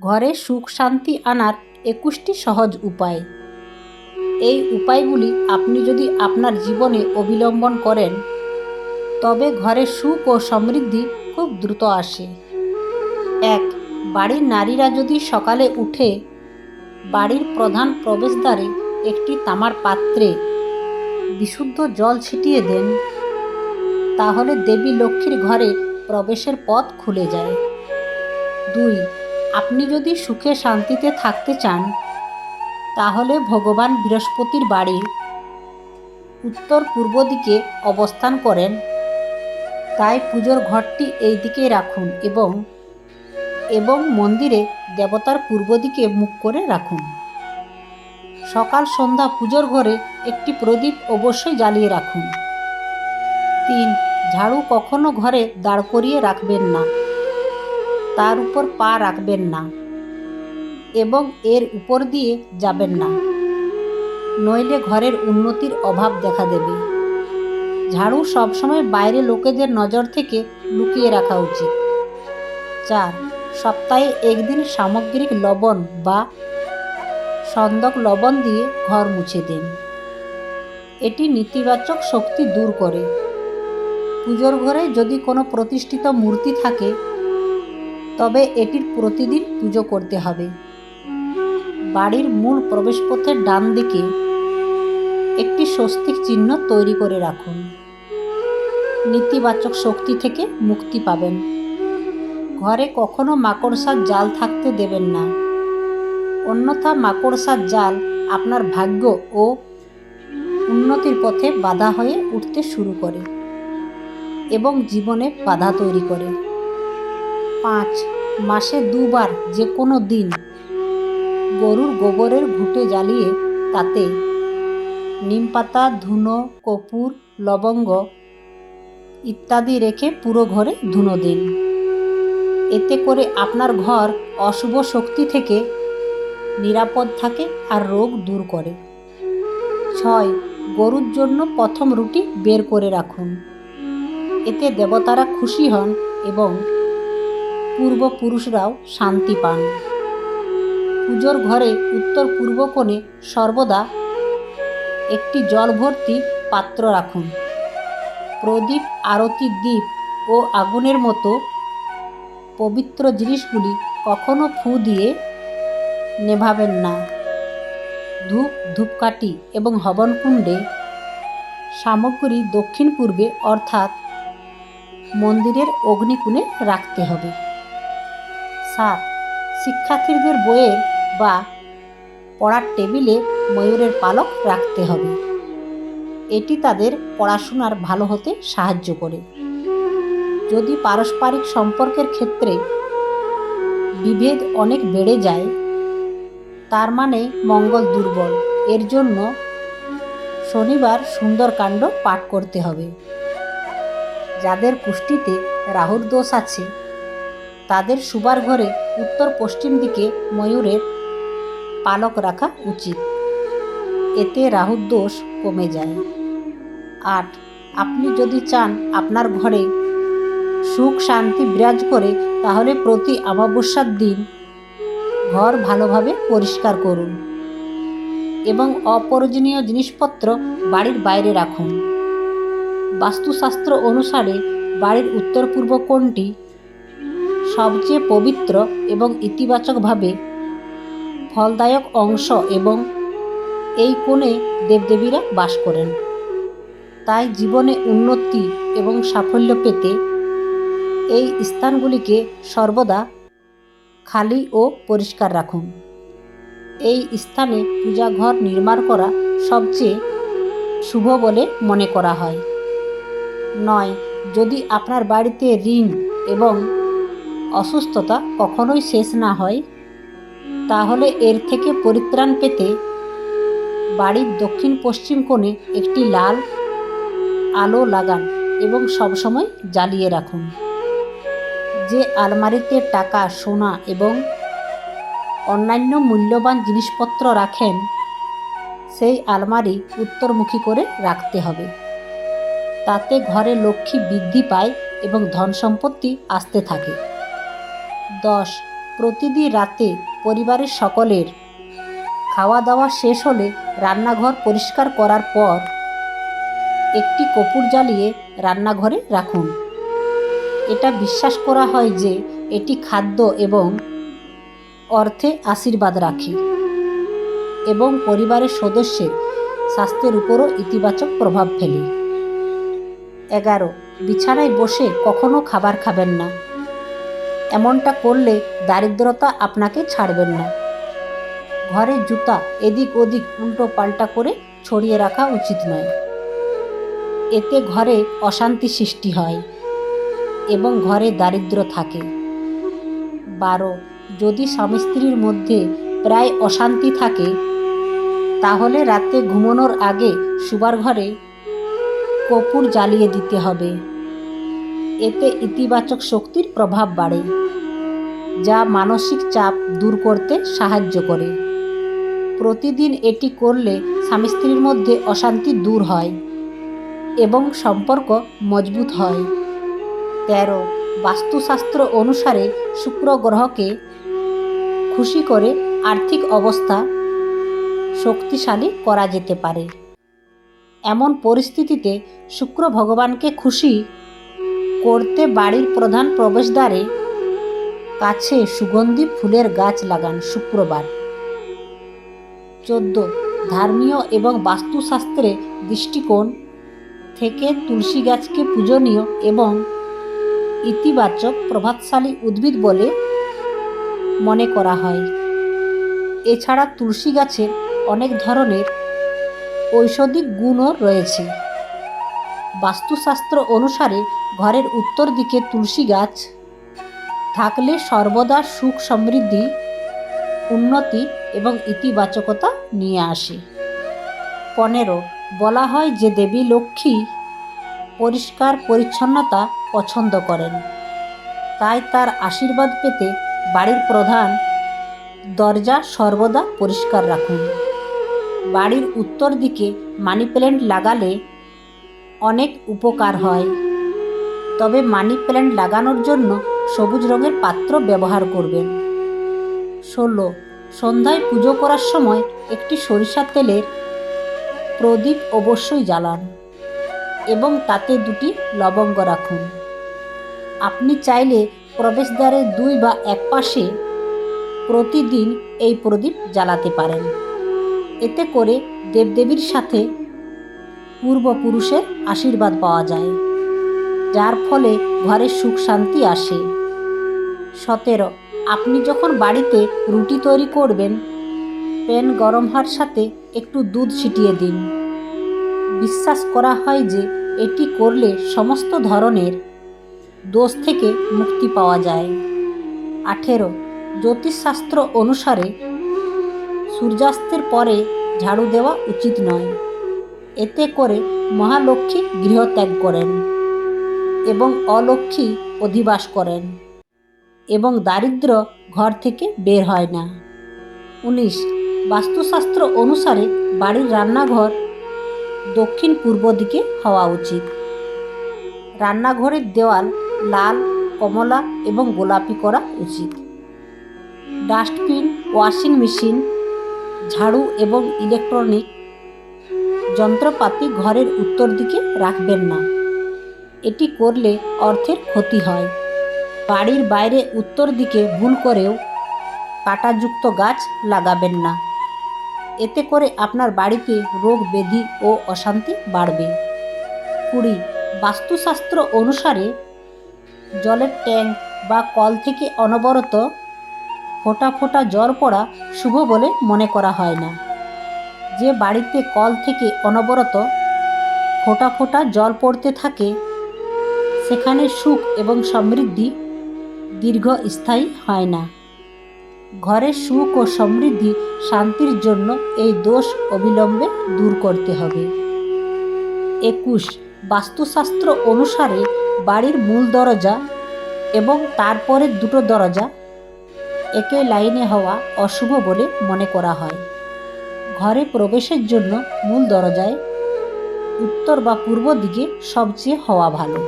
ঘরে সুখ শান্তি আনার একুশটি সহজ উপায়। এই উপায়গুলি আপনি যদি আপনার জীবনে অবিলম্বন করেন, তবে ঘরে সুখ ও সমৃদ্ধি খুব দ্রুত আসে। এক, বাড়ির নারীরা যদি সকালে উঠে বাড়ির প্রধান প্রবেশদ্বারে একটি তামার পাত্রে বিশুদ্ধ জল ছিটিয়ে দেন, তাহলে দেবী লক্ষ্মীর ঘরে প্রবেশের পথ খুলে যায়। দুই আপনি যদি সুখে শান্তিতে থাকতে চান, তাহলে ভগবান বৃহস্পতির বাড়ির উত্তর পূর্ব দিকে অবস্থান করেন। তাই পুজোর ঘরটি এই দিকে রাখুন এবং এবং মন্দিরে দেবতার পূর্ব দিকে মুখ করে রাখুন। সকাল সন্ধ্যা পুজোর ঘরে একটি প্রদীপ অবশ্যই জ্বালিয়ে রাখুন। তিন, ঝাড়ু কখনো ঘরে দাঁড় করিয়ে রাখবেন না। তার উপর পা রাখবেন না এবং এর উপর দিয়ে যাবেন না। নইলে ঘরের উন্নতির অভাব দেখা দেবে। ঝাড়ু সবসময় বাইরে লোকেদের নজর থেকে লুকিয়ে রাখা উচিত। চার, সপ্তাহে একদিন সামগ্রিক লবণ বা সন্দক লবণ দিয়ে ঘর মুছে দিন। এটি নেতিবাচক শক্তি দূর করে। পুজোর ঘরে যদি কোনো প্রতিষ্ঠিত মূর্তি থাকে তবে এটির প্রতিদিন পুজো করতে হবে। বাড়ির মূল প্রবেশপথের ডান দিকে একটি স্বস্তিক চিহ্ন তৈরি করে রাখুন। নেতিবাচক শক্তি থেকে মুক্তি পাবেন। ঘরে কখনো মাকড়সার জাল থাকতে দেবেন না। অন্যথা মাকড়সার জাল আপনার ভাগ্য ও উন্নতির পথে বাধা হয়ে উঠতে শুরু করে এবং জীবনে বাধা তৈরি করে। পাঁচ, মাসে দুবার যে কোনো দিন। গরুর গোবরের ঘুঁটে জ্বালিয়ে তাতে নিম পাতা, ধুনো, কপুর, লবঙ্গ ইত্যাদি রেখে পুরো ঘরে ধুনো দিন। এতে করে আপনার ঘর অশুভ শক্তি থেকে নিরাপদ থাকে আর রোগ দূর করে। ছয়, গরুর জন্য প্রথম রুটি বের করে রাখুন। এতে দেবতারা খুশি হন এবং পূর্বপুরুষরাও শান্তি পান। পুজোর ঘরে উত্তর পূর্ব কোণে সর্বদা একটি জল ভর্তি পাত্র রাখুন। প্রদীপ, আরতি দ্বীপ ও আগুনের মতো পবিত্র জিনিসগুলি কখনো ফু দিয়ে নেভাবেন না। ধূপ, ধূপকাঠি এবং হবনকুণ্ডে সামগ্রী দক্ষিণ পূর্বে অর্থাৎ মন্দিরের অগ্নিকুণে রাখতে হবে। সাত শিক্ষার্থীদের বইয়ের বা পড়ার টেবিলে ময়ূরের পালক রাখতে হবে। এটি তাদের পড়াশোনার ভালো হতে সাহায্য করে। যদি পারস্পরিক সম্পর্কের ক্ষেত্রে বিভেদ অনেক বেড়ে যায়, তার মানে মঙ্গল দুর্বল। এর জন্য শনিবার সুন্দরকাণ্ড পাঠ করতে হবে। যাদের কুষ্টিতে রাহুর দোষ আছে তাদের সুবার ঘরে উত্তর পশ্চিম দিকে ময়ূরের পালক রাখা উচিত। এতে রাহুর দোষ কমে যায়। আট, আপনি যদি চান আপনার ঘরে সুখ শান্তি বিরাজ করে, তাহলে প্রতি অমাবস্যার দিন ঘর ভালোভাবে পরিষ্কার করুন এবং অপ্রয়োজনীয় জিনিসপত্র বাড়ির বাইরে রাখুন। বাস্তুশাস্ত্র অনুসারে বাড়ির উত্তর পূর্ব কোণটি সবচেয়ে পবিত্র এবং ইতিবাচকভাবে ফলদায়ক অংশ এবং এই কোণে দেবদেবীরা বাস করেন। তাই জীবনে উন্নতি এবং সাফল্য পেতে এই স্থানগুলিকে সর্বদা খালি ও পরিষ্কার রাখুন। এই স্থানে পূজাঘর নির্মাণ করা সবচেয়ে শুভ বলে মনে করা হয়। নয়, যদি আপনার বাড়িতে ঋণ এবং অসুস্থতা কখনোই শেষ না হয়। তাহলে এর থেকে পরিত্রাণ পেতে বাড়ির দক্ষিণ পশ্চিম কোণে একটি লাল আলো লাগান এবং সবসময় জ্বালিয়ে রাখুন। যে আলমারিতে টাকা, সোনা এবং অন্যান্য মূল্যবান জিনিসপত্র রাখেন, সেই আলমারি উত্তরমুখী করে রাখতে হবে। তাতে ঘরে লক্ষ্মী বৃদ্ধি পায় এবং ধন সম্পত্তি আসতে থাকে। দশ। প্রতিদিন রাতে পরিবারের সকলের। খাওয়া দাওয়া শেষ হলে রান্নাঘর পরিষ্কার করার পর একটি কপুর জ্বালিয়ে রান্নাঘরে রাখুন। এটা বিশ্বাস করা হয় যে এটি খাদ্য এবং অর্থে আশীর্বাদ রাখে এবং পরিবারের সদস্যের স্বাস্থ্যের উপরও ইতিবাচক প্রভাব ফেলে। এগারো। বিছানায় বসে কখনো খাবার খাবেন না। এমনটা করলে দারিদ্রতা আপনাকে ছাড়বেন না। ঘরে জুতা এদিক ওদিক উল্টো পাল্টা করে ছড়িয়ে রাখা উচিত নয়। এতে ঘরে অশান্তি সৃষ্টি হয় এবং ঘরে দারিদ্র থাকে। বারো, যদি স্বামী স্ত্রীর মধ্যে প্রায় অশান্তি থাকে, তাহলে রাতে ঘুমানোর আগে শুবার ঘরে কপুর জ্বালিয়ে দিতে হবে। এতে ইতিবাচক শক্তির প্রভাব বাড়ে, যা মানসিক চাপ দূর করতে সাহায্য করে। প্রতিদিন এটি করলে স্বামী স্ত্রীর মধ্যে অশান্তি দূর হয় এবং সম্পর্ক মজবুত হয়। তেরো, বাস্তুশাস্ত্র অনুসারে শুক্র গ্রহকে খুশি করে আর্থিক অবস্থা শক্তিশালী করা যেতে পারে। এমন পরিস্থিতিতে শুক্র ভগবানকে খুশি করতে বাড়ির প্রধান প্রবেশদ্বারে কাছে সুগন্ধি ফুলের গাছ লাগান শুক্রবার। চোদ্দ, ধর্মীয় এবং বাস্তুশাস্ত্রে দৃষ্টিকোণ থেকে তুলসী গাছকে পূজনীয় এবং ইতিবাচক, প্রভাবশালী উদ্ভিদ বলে মনে করা হয়। এছাড়া তুলসী গাছের অনেক ধরনের ঔষধিক গুণও রয়েছে। বাস্তুশাস্ত্র অনুসারে ঘরের উত্তর দিকে তুলসী গাছ। থাকলে সর্বদা সুখ সমৃদ্ধি, উন্নতি এবং ইতিবাচকতা নিয়ে আসে। পনেরো, বলা হয় যে দেবী লক্ষ্মী পরিষ্কার পরিচ্ছন্নতা পছন্দ করেন। তাই তার আশীর্বাদ পেতে বাড়ির প্রধান দরজা সর্বদা পরিষ্কার রাখুন। বাড়ির উত্তর দিকে মানি প্ল্যান্ট লাগালে অনেক উপকার হয়। তবে মানি প্ল্যান্ট লাগানোর জন্য সবুজ রঙের পাত্র ব্যবহার করবেন। ষোলো, সন্ধ্যায় পুজো করার সময় একটি সরিষার তেলের প্রদীপ অবশ্যই জ্বালান এবং তাতে দুটি লবঙ্গ রাখুন। আপনি চাইলে প্রবেশদ্বারের দুই বা এক পাশে প্রতিদিন এই প্রদীপ জ্বালাতে পারেন। এতে করে দেবদেবীর সাথে পূর্বপুরুষের আশীর্বাদ পাওয়া যায়, যার ফলে ঘরে সুখ শান্তি আসে। সতেরো, আপনি যখন বাড়িতে রুটি তৈরি করবেন, প্যান গরম হওয়ার সাথে একটু দুধ ছিটিয়ে দিন। বিশ্বাস করা হয় যে এটি করলে সমস্ত ধরনের দোষ থেকে মুক্তি পাওয়া যায়। আঠেরো, জ্যোতিষশাস্ত্র অনুসারে সূর্যাস্তের পরে ঝাড়ু দেওয়া উচিত নয়। এতে করে মহালক্ষ্মী গৃহত্যাগ করেন এবং অলক্ষ্মী অধিবাস করেন এবং দারিদ্র ঘর থেকে বের হয় না। উনিশ। বাস্তুশাস্ত্র অনুসারে বাড়ির রান্নাঘর দক্ষিণ পূর্ব দিকে হওয়া উচিত। রান্নাঘরের দেওয়াল লাল, কমলা এবং গোলাপি করা উচিত। ডাস্টবিন, ওয়াশিং মেশিন, ঝাড়ু এবং ইলেকট্রনিক যন্ত্রপাতি ঘরের উত্তর দিকে রাখবেন না। এটি করলে অর্থের ক্ষতি হয়। বাড়ির বাইরে উত্তর দিকে ভুল করেও কাটাযুক্ত গাছ লাগাবেন না। এতে করে আপনার বাড়িতে রোগ ব্যাধি ও অশান্তি বাড়বে। কুড়ি, বাস্তুশাস্ত্র অনুসারে জলের ট্যাঙ্ক বা কল থেকে অনবরত ফোঁটা ফোঁটা জল পড়া শুভ বলে মনে করা হয় না। যে বাড়িতে কল থেকে অনবরত ফোঁটা ফোঁটা জল পড়তে থাকে, সেখানে সুখ এবং সমৃদ্ধি দীর্ঘস্থায়ী হয় না। ঘরের সুখ ও সমৃদ্ধি শান্তির জন্য এই দোষ অবিলম্বে দূর করতে হবে। একুশ, বাস্তুশাস্ত্র অনুসারে বাড়ির মূল দরজা এবং তারপরে দুটো দরজা একে লাইনে হওয়া অশুভ বলে মনে করা হয়। ঘরে প্রবেশের জন্য মূল দরজায় উত্তর বা পূর্ব দিকে সবচেয়ে হওয়া ভালো।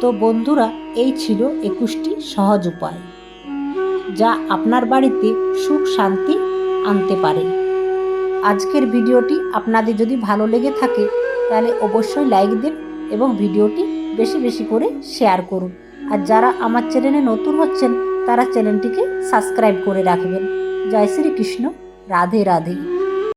তো বন্ধুরা, এই ছিল একুশটি সহজ উপায়, যা আপনার বাড়িতে সুখ শান্তি আনতে পারে। আজকের ভিডিওটি আপনাদের যদি ভালো লেগে থাকে, তাহলে অবশ্যই লাইক দিন এবং ভিডিওটি বেশি বেশি করে শেয়ার করুন। আর যারা আমার চ্যানেলে নতুন হচ্ছেন, তারা চ্যানেলটিকে সাবস্ক্রাইব করে রাখবেন। জয় শ্রীকৃষ্ণ। राधे राधे।